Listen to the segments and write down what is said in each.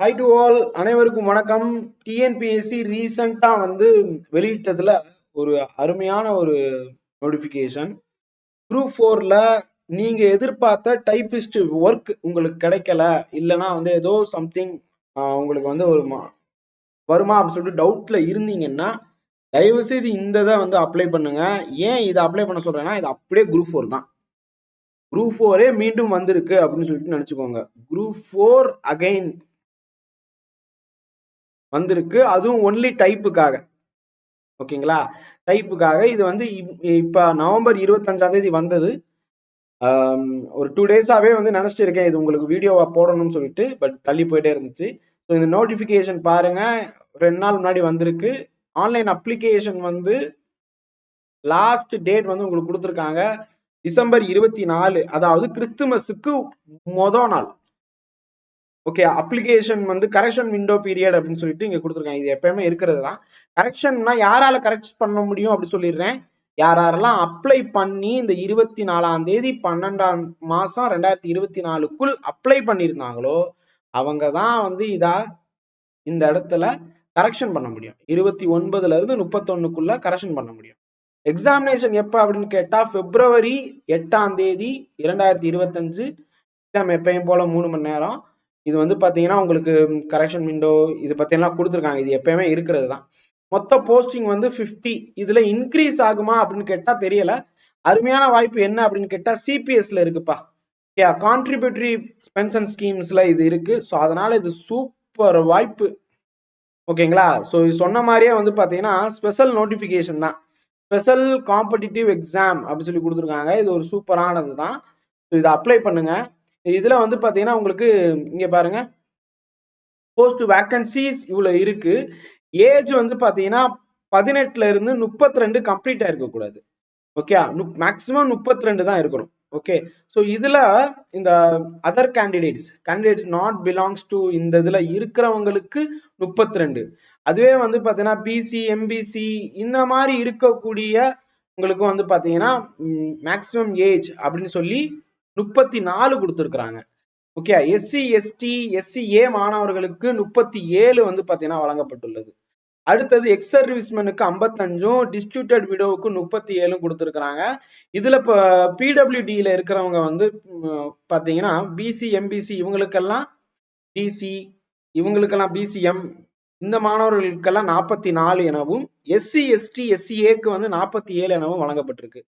High to all அனைவருக்கும் வணக்கம். TNPSC ரீசெண்டா வந்து வெளியிட்டதில் ஒரு அருமையான ஒரு நோட்டிஃபிகேஷன் குரூப் ஃபோரில் நீங்கள் எதிர்பார்த்த டைப்பிஸ்ட் ஒர்க் உங்களுக்கு கிடைக்கல. இல்லைன்னா வந்து ஏதோ சம்திங் உங்களுக்கு வந்து ஒரு வருமா அப்படின்னு சொல்லிட்டு டவுட்டில் இருந்தீங்கன்னா தயவுசெய்து இந்த இதை வந்து அப்ளை பண்ணுங்க. ஏன் இதை அப்ளை பண்ண சொல்கிறேன்னா இது அப்படியே குரூப் ஃபோர் தான். குரூப் ஃபோரே மீண்டும் வந்திருக்கு அப்படின்னு சொல்லிட்டு நினச்சிக்கோங்க. குரூப் ஃபோர் அகைன் வந்திருக்கு. அதுவும் ஒன்லி டைப்புக்காக ஓகேங்களா? டைப்புக்காக இது வந்து இப்- நவம்பர் இருபத்தஞ்சாம் தேதி வந்தது. ஒரு டூ டேஸாகவே வந்து நினச்சிட்டு இருக்கேன் இது உங்களுக்கு வீடியோவா போடணும்னு சொல்லிட்டு பட் தள்ளி போயிட்டே இருந்துச்சு. ஸோ இந்த நோட்டிஃபிகேஷன் பாருங்க. ரெண்டு நாள் முன்னாடி வந்திருக்கு. ஆன்லைன் அப்ளிகேஷன் வந்து லாஸ்ட் டேட் வந்து உங்களுக்கு கொடுத்துருக்காங்க. டிசம்பர் இருபத்தி நாலு. அதாவது கிறிஸ்துமஸுக்கு மொதல் நாள். ஓகே அப்ளிகேஷன் வந்து கரெக்ஷன் விண்டோ பீரியட் அப்படின்னு சொல்லிட்டு இங்க கொடுத்துருக்காங்க. இது எப்பயுமே இருக்கிறது தான் கரெக்ஷன்னா யாரால கரெக்ட் பண்ண முடியும் அப்படி சொல்லிடுறேன். யாரெல்லாம் அப்ளை பண்ணி இந்த இருபத்தி நாலாம் தேதி பன்னெண்டாம் மாசம் ரெண்டாயிரத்தி இருபத்தி நாலுக்குள் அப்ளை பண்ணியிருந்தாங்களோ அவங்க தான் வந்து இதா இந்த இடத்துல கரெக்ஷன் பண்ண முடியும். இருபத்தி ஒன்பதுல இருந்து முப்பத்தொன்னுக்குள்ள கரெக்ஷன் பண்ண முடியும். எக்ஸாமினேஷன் எப்போ அப்படின்னு கேட்டால் பிப்ரவரி எட்டாம் தேதி இரண்டாயிரத்தி இருபத்தஞ்சு. எக்ஸாம் எப்பயும் போல மூணு மணி நேரம். இது வந்து பார்த்தீங்கன்னா உங்களுக்கு கரெக்ஷன் விண்டோ இது பற்றியெல்லாம் கொடுத்துருக்காங்க. இது எப்பயுமே இருக்கிறது தான் மொத்த போஸ்டிங் வந்து ஃபிஃப்டி இதில் இன்க்ரீஸ் ஆகுமா அப்படின்னு கேட்டால் தெரியல. அருமையான வாய்ப்பு என்ன அப்படின்னு கேட்டால் சிபிஎஸ்ல இருக்குப்பா. கான்ட்ரிபியூட்டரி பென்ஷன் ஸ்கீம்ஸ்ல இது இருக்கு. ஸோ அதனால இது சூப்பர் வாய்ப்பு. ஓகேங்களா ஸோ இது சொன்ன மாதிரியே வந்து பார்த்தீங்கன்னா ஸ்பெஷல் நோட்டிஃபிகேஷன் தான். ஸ்பெஷல் காம்படிட்டிவ் எக்ஸாம் அப்படின்னு சொல்லி கொடுத்துருக்காங்க. இது ஒரு சூப்பரானது தான் ஸோ இதை அப்ளை பண்ணுங்க. இதுல வந்து பாத்தீங்கன்னா உங்களுக்கு இங்க பாருங்க. போஸ்ட் வேக்கன்சிஸ் இவ்வளவு இருக்கு. ஏஜ் வந்து பாத்தீங்கன்னா பதினெட்டுல இருந்து முப்பத்தி ரெண்டு கம்ப்ளீட் ஆயிருக்க கூடாது ஓகே மேக்ஸிமம் முப்பத்தி ரெண்டு தான் இருக்கணும். ஓகே ஸோ இதுல இந்த other candidates candidates not belongs to இந்த இதுல இருக்கிறவங்களுக்கு முப்பத்தி ரெண்டு அதுவே வந்து பாத்தீங்கன்னா பிசி எம்பிசி இந்த மாதிரி இருக்கக்கூடிய உங்களுக்கு வந்து பாத்தீங்கன்னா மேக்ஸிமம் ஏஜ் அப்படின்னு சொல்லி முப்பத்தி நாலு கொடுத்துருக்குறாங்க ஓகே எஸ்சி எஸ்டி எஸ்சிஏ மாணவர்களுக்கு முப்பத்தி ஏழு வந்து பார்த்தீங்கன்னா வழங்கப்பட்டுள்ளது. அடுத்தது எக்ஸ் சர்வீஸ்மேனுக்கு ஐம்பத்தஞ்சும் டிஸ்ட்ரிபியூட்டட் விடோவுக்கு முப்பத்தி ஏழும் கொடுத்துருக்குறாங்க. இதில் இப்போ பிடபிள்யூடியில் இருக்கிறவங்க வந்து பார்த்தீங்கன்னா பிசி எம்பிசி இவங்களுக்கெல்லாம் டிசி இவங்களுக்கெல்லாம் பிசிஎம் இந்த மாணவர்களுக்கெல்லாம் நாற்பத்தி நாலு எனவும் எஸ்சி எஸ்டி எஸ்சிஏக்கு வந்து நாற்பத்தி ஏழு எனவும் வழங்கப்பட்டிருக்கு.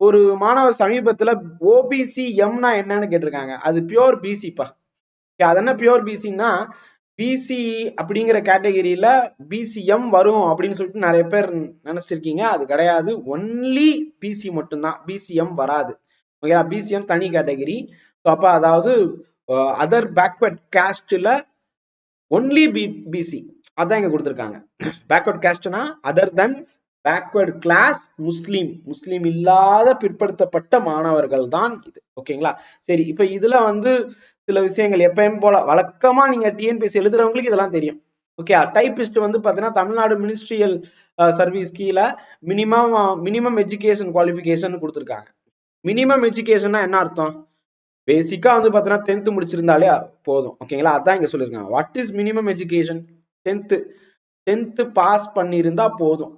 ஒரு மாணவர் சமீபத்துல ஓபிசி எம்னா என்னன்னு கேட்டிருக்காங்க. அது பியோர் பிசிப்பா அது என்ன பியோர் பிசின்னா பிசி அப்படிங்கிற கேட்டகரியில பிசிஎம் வரும் அப்படின்னு சொல்லிட்டு நிறைய பேர் நினைச்சிட்டு இருக்கீங்க அது கிடையாது. ஒன்லி பிசி மட்டும்தான். பிசிஎம் வராது. ஓகேவா பிசிஎம் தனி கேட்டகரி ஸோ அப்போ அதாவது அதர் பேக்வர்ட் கேஸ்டில் ஒன்லி பி பிசி அதான் இங்கே கொடுத்துருக்காங்க. Backward கேஸ்ட்னா other then backward class Muslim Muslim இல்லாத பிற்படுத்தப்பட்ட மாணவர்கள் தான் இது. ஓகேங்களா? சரி இப்ப இதுல வந்து சில விஷயங்கள் எப்பயும் போல வழக்கமா நீங்க டிஎன்பிஎஸ்சி எழுதுறவங்களுக்கு இதெல்லாம் தெரியும். ஓகே டைபிஸ்ட் வந்து பாத்தீங்கன்னா தமிழ்நாடு மினிஸ்ட்ரியல் சர்வீஸ் கீழே மினிமம் மினிமம் எஜுகேஷன் குவாலிஃபிகேஷன் கொடுத்துருக்காங்க. மினிமம் எஜுகேஷன்னா என்ன அர்த்தம்? பேசிக்கா வந்து பாத்தீங்கன்னா டென்த் முடிச்சிருந்தாலே போதும். ஓகேங்களா? அதான் இங்க சொல்லியிருக்காங்க what is minimum education tenth tenth pass பண்ணியிருந்தா போதும்.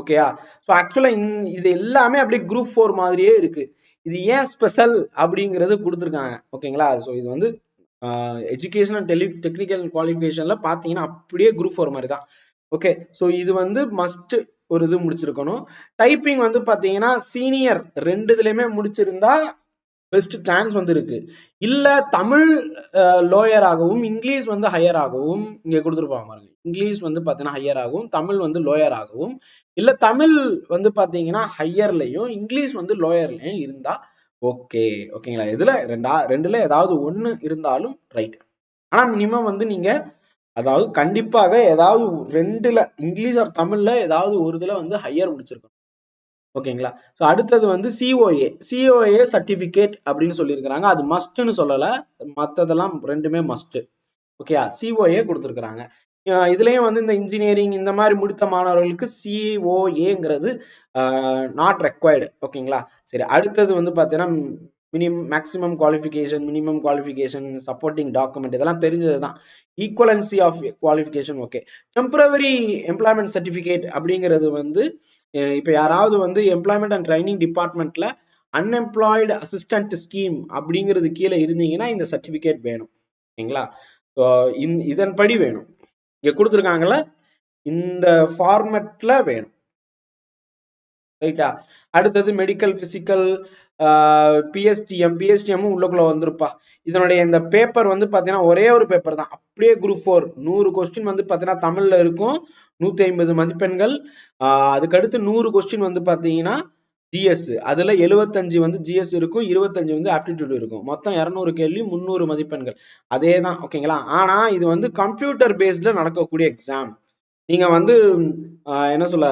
ஓகேயா ஸோ ஆக்சுவலா இது எல்லாமே அப்படியே குரூப் ஃபோர் மாதிரியே இருக்கு. இது ஏன் ஸ்பெஷல் அப்படிங்கிறது கொடுத்துருக்காங்க. ஓகேங்களா ஸோ இது வந்து எஜுகேஷன் டெலி டெக்னிக்கல் குவாலிஃபிகேஷன்ல பார்த்தீங்கன்னா அப்படியே குரூப் ஃபோர் மாதிரி தான் ஓகே ஸோ இது வந்து மஸ்ட் ஒரு இது முடிச்சிருக்கணும். டைப்பிங் வந்து பார்த்தீங்கன்னா சீனியர் ரெண்டு இதுலையுமே முடிச்சிருந்தா பெஸ்ட் சான்ஸ் வந்து இருக்கு இல்ல தமிழ் லோயர் ஆகவும் இங்கிலீஷ் வந்து ஹையர் ஆகவும் இங்க கொடுத்துருப்பாங்க பாருங்க. இங்கிலீஷ் வந்து பாத்தீங்கன்னா ஹையர் ஆகும் தமிழ் வந்து லோயர் ஆகவும். இல்ல தமிழ் வந்து பாத்தீங்கன்னா ஹையர்லயும் இங்கிலீஷ் வந்து லோயர்லயும் இருந்தா ஓகே ஓகேங்களா இதுல ரெண்டா ரெண்டுல ஏதாவது ஒண்ணு இருந்தாலும் ரைட் ஆனா மினிமம் வந்து நீங்க அதாவது கண்டிப்பாக ஏதாவது ரெண்டுல இங்கிலீஷ் ஆர் தமிழ்ல ஏதாவது ஒரு இதுல வந்து ஹையர் முடிச்சிருக்கணும். ஓகேங்களா? ஸோ அடுத்தது வந்து சிஓஏ சிஓஏ சர்டிபிகேட் அப்படின்னு சொல்லியிருக்கிறாங்க. அது மஸ்ட்னு சொல்லலை. மற்றதெல்லாம் ரெண்டுமே மஸ்ட் ஓகேயா? சிஓஏ கொடுத்துருக்குறாங்க. இதுலயும் வந்து இந்த இன்ஜினியரிங் இந்த மாதிரி முடித்த மாணவர்களுக்கு சிஓஏங்கிறது நாட் ரெக்வயர்டு ஓகேங்களா? சரி அடுத்தது வந்து பார்த்தீங்கன்னா minimum maximum qualification minimum qualification supporting document இதெல்லாம் தெரிஞ்சது தான் equivalency of qualification okay temporary employment certificate அப்படிங்கிறது வந்து இப்போ யாராவது வந்து எம்ப்ளாய்மெண்ட் அண்ட் ட்ரைனிங் டிபார்ட்மெண்ட்ல அன்எம்ப்ளாய்டு அசிஸ்டன்ட் ஸ்கீம் அப்படிங்கிறது கீழே இருந்தீங்கன்னா இந்த சர்டிஃபிகேட் வேணும். ஓகேங்களா இதன்படி வேணும். இங்கே கொடுத்துருக்காங்கள இந்த ஃபார்மெட்டில் வேணும். ரைட்டா அடுத்தது மெடிக்கல் பிசிக்கல் பிஎஸ்டிஎம் பிஎஸ்டிஎம்மும் உள்ளக்குள்ள வந்திருப்பா. இதனுடைய இந்த பேப்பர் வந்து பார்த்தீங்கன்னா ஒரே ஒரு பேப்பர் தான். அப்படியே குரூப் ஃபோர் நூறு கொஸ்டின் வந்து பார்த்தீங்கன்னா தமிழில் இருக்கும். நூற்றி ஐம்பது மதிப்பெண்கள் அதுக்கடுத்து நூறு கொஸ்டின் வந்து பார்த்தீங்கன்னா ஜிஎஸ் அதில் எழுபத்தஞ்சு வந்து ஜிஎஸ் இருக்கும். இருபத்தஞ்சு வந்து ஆப்டிடியூட் இருக்கும். மொத்தம் இரநூறு கேள்வி முந்நூறு மதிப்பெண்கள். அதே தான். ஓகேங்களா ஆனால் இது வந்து கம்ப்யூட்டர் பேஸ்டில் நடக்கக்கூடிய எக்ஸாம் நீங்கள் வந்து என்ன சொல்ல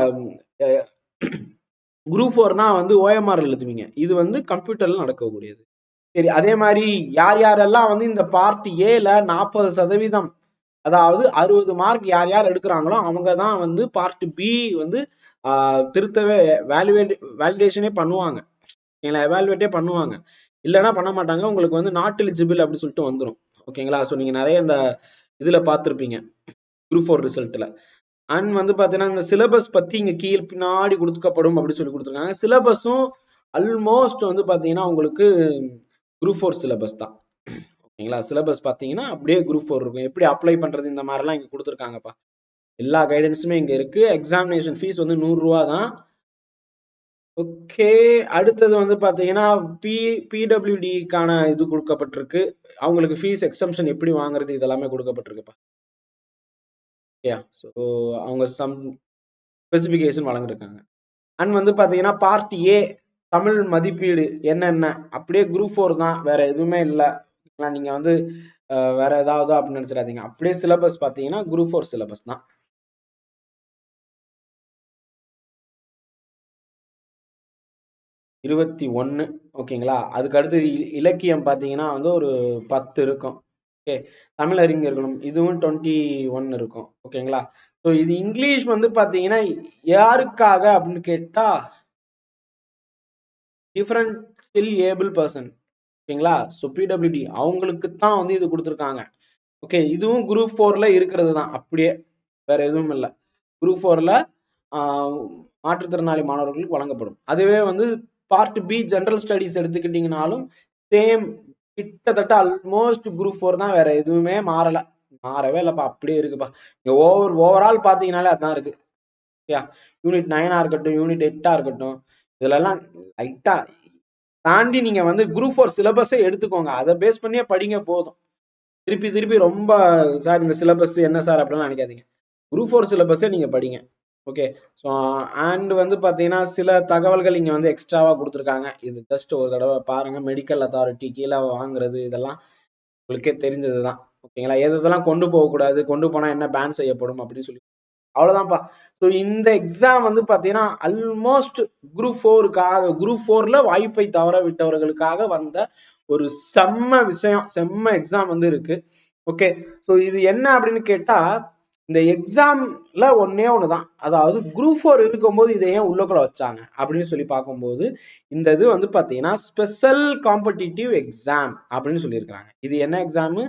குரூப் ஃபோர்னா வந்து ஓஎம்ஆர் எழுதுவீங்க. இது வந்து கம்ப்யூட்டர்ல நடக்கக்கூடியது. சரி அதே மாதிரி யார் யாரெல்லாம் வந்து இந்த பார்ட் ஏல நாற்பது சதவீதம் அதாவது அறுபது மார்க் யார் யார் எடுக்கிறாங்களோ அவங்க தான் வந்து பார்ட் பி வந்து திருத்தவே வேல்யூவேட் வேலிடேஷனே பண்ணுவாங்க. எங்களை எவாலுவேட்டே பண்ணுவாங்க. இல்லைன்னா பண்ண மாட்டாங்க. உங்களுக்கு வந்து நாட் எலிஜிபிள் அப்படி சொல்லிட்டு வந்துடும் ஓகேங்களா ஸோ நீங்கள் நிறைய இந்த இதில் பார்த்துருப்பீங்க. குரூப் ஃபோர் ரிசல்ட்டில் அண்ட் வந்து பார்த்தீங்கன்னா இந்த சிலபஸ் பற்றி இங்கே கீழ் பின்னாடி கொடுக்கப்படும் அப்படின்னு சொல்லி கொடுத்துருக்காங்க. சிலபஸும் அல்மோஸ்ட் வந்து பார்த்தீங்கன்னா உங்களுக்கு குரூப் ஃபோர் சிலபஸ் தான். ஓகேங்களா? சிலபஸ் பார்த்தீங்கன்னா அப்படியே குரூப் ஃபோர் இருக்கும். எப்படி அப்ளை பண்ணுறது இந்த மாதிரிலாம் இங்கே கொடுத்துருக்காங்கப்பா. எல்லா கைடன்ஸுமே இங்கே இருக்கு. எக்ஸாமினேஷன் ஃபீஸ் வந்து நூறுரூவா தான். ஓகே அடுத்தது வந்து பார்த்தீங்கன்னா பி பிடபிள்யூடிக்கான இது கொடுக்கப்பட்டிருக்கு. அவங்களுக்கு ஃபீஸ் எக்ஸம்ஷன் எப்படி வாங்குறது இதெல்லாமே கொடுக்கப்பட்டிருக்குப்பா. ஓகே ஸோ அவங்க சம் ஸ்பெசிஃபிகேஷன் வழங்கிருக்காங்க அண்ட் வந்து பார்த்தீங்கன்னா பார்ட் ஏ தமிழ் மதிப்பீடு என்னென்ன? அப்படியே குரூப் ஃபோர் தான். வேற எதுவுமே இல்லை. நீங்க வந்து வேற ஏதாவது அப்படின்னு நினைச்சிடாதீங்க. அப்படியே சிலபஸ் பார்த்தீங்கன்னா குரூப் ஃபோர் சிலபஸ் தான். இருபத்தி ஒன்று ஓகேங்களா அதுக்கு அடுத்து இலக்கியம் பார்த்தீங்கன்னா வந்து ஒரு பத்து இருக்கும். ஓகே தமிழ் அறிஞர்களும் இதுவும் டுவெண்ட்டி ஒன் இருக்கும் ஓகேங்களா ஸோ இது இங்கிலீஷ் வந்து பார்த்தீங்கன்னா யாருக்காக அப்படின்னு கேட்டா டிஃப்ரெண்ட் ஸ்டில் ஏபிள் பர்சன் ஓகேங்களா ஸோ பிடபிள்யூடி அவங்களுக்கு தான் வந்து இது கொடுத்துருக்காங்க. ஓகே இதுவும் குரூப் ஃபோர்ல இருக்கிறது தான் அப்படியே வேற எதுவும் இல்லை. குரூப் ஃபோர்ல மாற்றுத்திறனாளி மாணவர்களுக்கு வழங்கப்படும். அதுவே வந்து பார்ட் பி ஜென்ரல் ஸ்டடிஸ் எடுத்துக்கிட்டிங்கனாலும் சேம் கிட்டத்தட்ட ஆல்மோஸ்ட் குரூப் ஃபோர் தான் வேற எதுவுமே மாறல. மாறவே இல்லைப்பா அப்படியே இருக்குப்பா. இங்க ஓவர் ஓவரால் பார்த்தீங்கனாலே அதான் இருக்கு. ஓகே யூனிட் நைனா இருக்கட்டும் யூனிட் எட்டா இருக்கட்டும் இதுல எல்லாம் லைட்டா தாண்டி நீங்க வந்து குரூப் ஃபோர் சிலபஸே எடுத்துக்கோங்க. அதை பேஸ் பண்ணியே படிங்க போதும். திருப்பி திருப்பி ரொம்ப சார் இந்த சிலபஸ் என்ன சார் அப்படிலாம் நினைக்காதீங்க. குரூப் ஃபோர் சிலபஸே நீங்க படிங்க. ஓகே ஸோ அண்ட் வந்து பார்த்தீங்கன்னா சில தகவல்கள் இங்கே வந்து எக்ஸ்ட்ராவாக கொடுத்துருக்காங்க. இது ஜஸ்ட் ஒரு தடவை பாருங்க. மெடிக்கல் அத்தாரிட்டி கீழே வாங்குறது இதெல்லாம் உங்களுக்கே தெரிஞ்சது தான் ஓகேங்களா எது இதெல்லாம் கொண்டு போகக்கூடாது கொண்டு போனால் என்ன பேன் செய்யப்படும் அப்படின்னு சொல்லி. அவ்வளோதான்ப்பா ஸோ இந்த எக்ஸாம் வந்து பார்த்தீங்கன்னா ஆல்மோஸ்ட் குரூப் ஃபோருக்காக குரூப் ஃபோரில் வாய்ப்பை தவற விட்டவர்களுக்காக வந்த ஒரு செம்ம விஷயம் செம்ம எக்ஸாம் வந்து இருக்கு. ஓகே ஸோ இது என்ன அப்படின்னு கேட்டால் இந்த எக்ஸாம்ல ஒன்னே ஒன்று தான் அதாவது குரூப் ஃபோர் இருக்கும்போது இதை ஏன் உள்ளக்குள்ள வச்சாங்க? அப்படின்னு சொல்லி பார்க்கும்போது இந்த இது வந்து பார்த்தீங்கன்னா ஸ்பெஷல் காம்படிட்டிவ் எக்ஸாம் அப்படின்னு சொல்லியிருக்காங்க இது என்ன எக்ஸாமு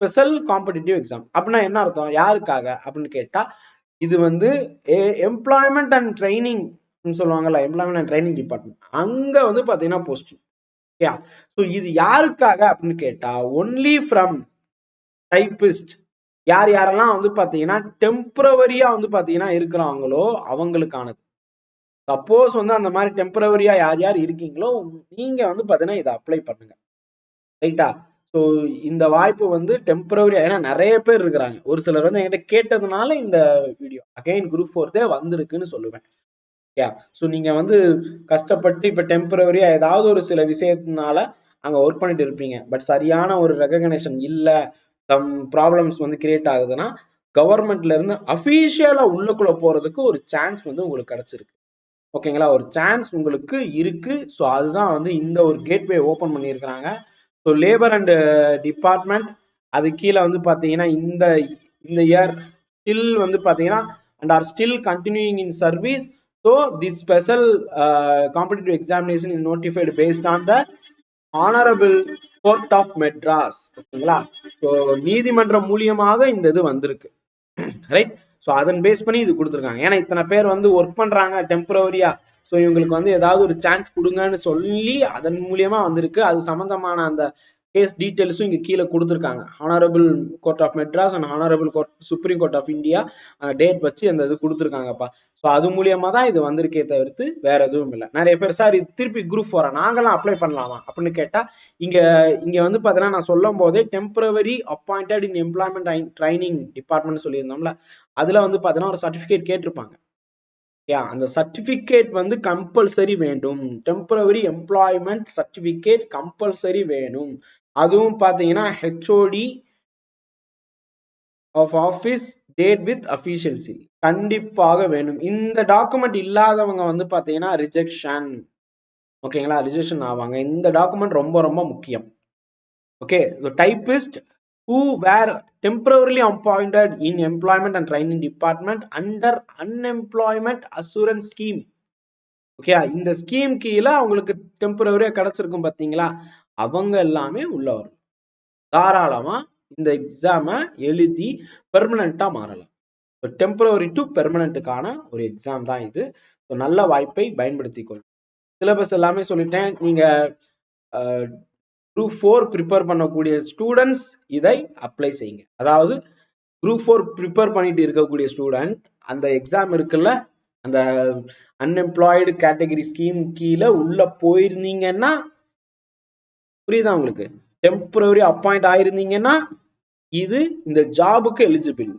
ஸ்பெஷல் காம்படிட்டிவ் எக்ஸாம் அப்படின்னா என்ன அர்த்தம்? யாருக்காக? அப்படின்னு கேட்டால் இது வந்து எம்ப்ளாய்மெண்ட் அண்ட் ட்ரைனிங் சொல்லுவாங்கல்ல எம்ப்ளாய்மெண்ட் அண்ட் ட்ரைனிங் டிபார்ட்மெண்ட் அங்கே வந்து பார்த்தீங்கன்னா போஸ்டிங் ஓகே ஸோ இது யாருக்காக? அப்படின்னு கேட்டால் ஒன்லி ஃப்ரம் டைபிஸ்ட் யார் யாரெல்லாம் வந்து பாத்தீங்கன்னா டெம்பரவரியா வந்து பாத்தீங்கன்னா இருக்கிறாங்களோ அவங்களுக்கானது. சப்போஸ் வந்து அந்த மாதிரி டெம்பரவரியா யார் யார் இருக்கீங்களோ நீங்க வந்து பாத்தீங்கன்னா இதை அப்ளை பண்ணுங்க. ரைட்டா ஸோ இந்த வாய்ப்பு வந்து டெம்பரவரியா ஏன்னா நிறைய பேர் இருக்கிறாங்க. ஒரு சிலர் வந்து என்கிட்ட கேட்டதுனால இந்த வீடியோ அகைன் குரூப் ஃபோர்த்தே வந்திருக்குன்னு சொல்லுவேன். யா ஸோ நீங்க வந்து கஷ்டப்பட்டு இப்ப டெம்பரவரியா ஏதாவது ஒரு சில விஷயத்தினால அங்க ஒர்க் பண்ணிட்டு இருப்பீங்க. பட் சரியான ஒரு ரெகக்னேஷன் இல்லை. சம் ப்ராப்ளம்ஸ் வந்து கிரியேட் ஆகுதுன்னா கவர்மெண்ட்ல இருந்து அஃபீஷியலா உள்ளுக்குள்ள போறதுக்கு ஒரு சான்ஸ் வந்து உங்களுக்கு கிடைச்சிருக்கு. ஓகேங்களா ஒரு சான்ஸ் உங்களுக்கு இருக்கு. ஸோ அதுதான் வந்து இந்த ஒரு கேட்வே ஓப்பன் பண்ணியிருக்கிறாங்க. ஸோ லேபர் அண்ட் டிபார்ட்மெண்ட் அது கீழே வந்து பார்த்தீங்கன்னா இந்த இந்த இயர் ஸ்டில் வந்து பார்த்தீங்கன்னா and are still continuing in service so the special competitive examination is notified based on the honourable court of Madras ஓகேங்களா ஸோ நீதிமன்றம் மூலியமாக இந்த இது வந்திருக்கு. ரைட் ஸோ அதன் பேஸ் பண்ணி இது கொடுத்துருக்காங்க. ஏன்னா இத்தனை பேர் வந்து ஒர்க் பண்றாங்க டெம்பரவரியா ஸோ இவங்களுக்கு வந்து ஏதாவது ஒரு சான்ஸ் கொடுங்கன்னு சொல்லி அதன் மூலியமா வந்திருக்கு. அது சம்பந்தமான அந்த கேஸ் டீட்டெயில்ஸும் இங்கே கீழே கொடுத்துருக்காங்க. Honourable court of Madras and honourable court supreme court of India date வச்சு அந்த இது கொடுத்துருக்காங்கப்பா. ஸோ அது மூலியமா தான் இது வந்திருக்கே தவிர்த்து வேற எதுவும் இல்லை. நிறைய பேர் சார் இது திருப்பி குரூப் ஃபோரா நாங்களாம் அப்ளை பண்ணலாமா? அப்படின்னு கேட்டால் இங்கே இங்கே வந்து பார்த்தீங்கன்னா நான் சொல்லும் போதே temporary appointed in employment training department சொல்லியிருந்தோம்ல அதில் வந்து பார்த்தீங்கன்னா ஒரு சர்டிஃபிகேட் கேட்டிருப்பாங்க. யா அந்த சர்டிஃபிகேட் வந்து கம்பல்சரி வேண்டும் டெம்பரவரி எம்ப்ளாய்மெண்ட் சர்டிஃபிகேட் கம்பல்சரி வேணும். அதுவும் பாத்தீங்கன்னா HOD of office date with efficiency கண்டிப்பாக வேணும் இந்த டாக்குமெண்ட் இல்லாதவங்க வந்து பாத்தீங்கன்னா ரிஜெக்ஷன் ஓகேங்களா ரிஜெக்ஷன் ஆவாங்க. இந்த டாக்குமெண்ட் ரொம்ப ரொம்ப முக்கியம். Okay typist who were temporarily appointed in employment and training department under unemployment assurance scheme okay இந்த ஸ்கீம் கீழே அவங்களுக்கு டெம்பரவரியா கிடைச்சிருக்கும் பாத்தீங்களா? அவங்க எல்லாமே உள்ள வரும் தாராளமா இந்த எக்ஸாம எழுதி பெர்மனண்டா மாறலாம். டெம்பரவரி டு பெர்மனண்ட்டுக்கான ஒரு எக்ஸாம் தான் இது. ஸோ நல்ல வாய்ப்பை பயன்படுத்தி கொள்ளும் சிலபஸ் எல்லாமே சொல்லிட்டேன். நீங்க குரூப் ஃபோர் ப்ரிப்பேர் பண்ணக்கூடிய ஸ்டூடெண்ட்ஸ் இதை அப்ளை செய்யுங்க. அதாவது குரூப் ஃபோர் ப்ரிப்பேர் பண்ணிட்டு இருக்கக்கூடிய ஸ்டூடெண்ட் அந்த எக்ஸாம் இருக்குல்ல அந்த அன்எம்ப்ளாய்டு கேட்டகரி ஸ்கீம் கீழே உள்ள போயிருந்தீங்கன்னா புரியுதா உங்களுக்கு? டெம்பரரி அப்பாயிண்ட் ஆயிருந்தீங்கன்னா இது இந்த ஜாபுக்கு எலிஜிபிள்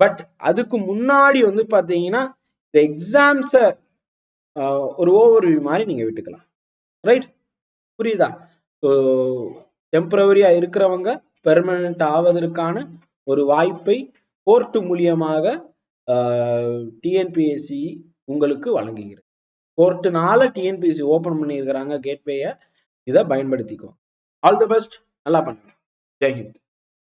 பட் அதுக்கு முன்னாடி வந்து பாத்தீங்கன்னா இந்த எக்ஸாம்ஸை ஒரு ஓவர்வியூ மாதிரி நீங்க விட்டுக்கலாம். ரைட் புரியுதா? ஸோ டெம்பரவரியா இருக்கிறவங்க பெர்மனன்ட் ஆவதற்கான ஒரு வாய்ப்பை கோர்ட்டு மூலியமாக டிஎன்பிஎஸ்சி உங்களுக்கு வழங்குகிறது. கோர்ட்டுனால டிஎன்பிஎஸ்சி ஓபன் பண்ணியிருக்கிறாங்க கேட்வேயை இதை பயன்படுத்திக்கோ. ஆல் தி பெஸ்ட் நல்லா பண்ணுங்க. ஜெய்ஹிந்த்